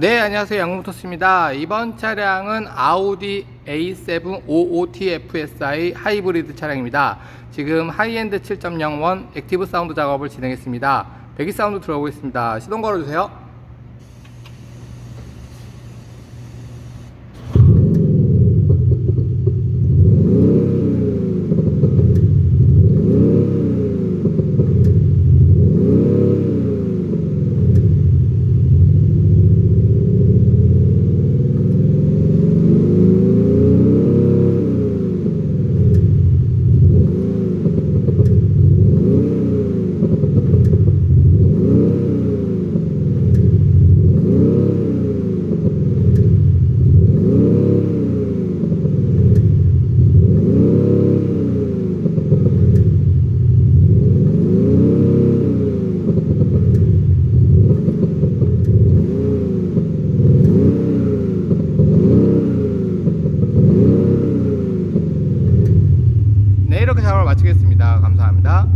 네, 안녕하세요. 양모터스입니다. 이번 차량은 아우디 A7 OOTFSI 하이브리드 차량입니다. 지금 하이엔드 7.01 액티브 사운드 작업을 진행했습니다. 배기 사운드 들어보겠습니다. 시동 걸어주세요. 네, 이렇게 작업을 마치겠습니다. 감사합니다.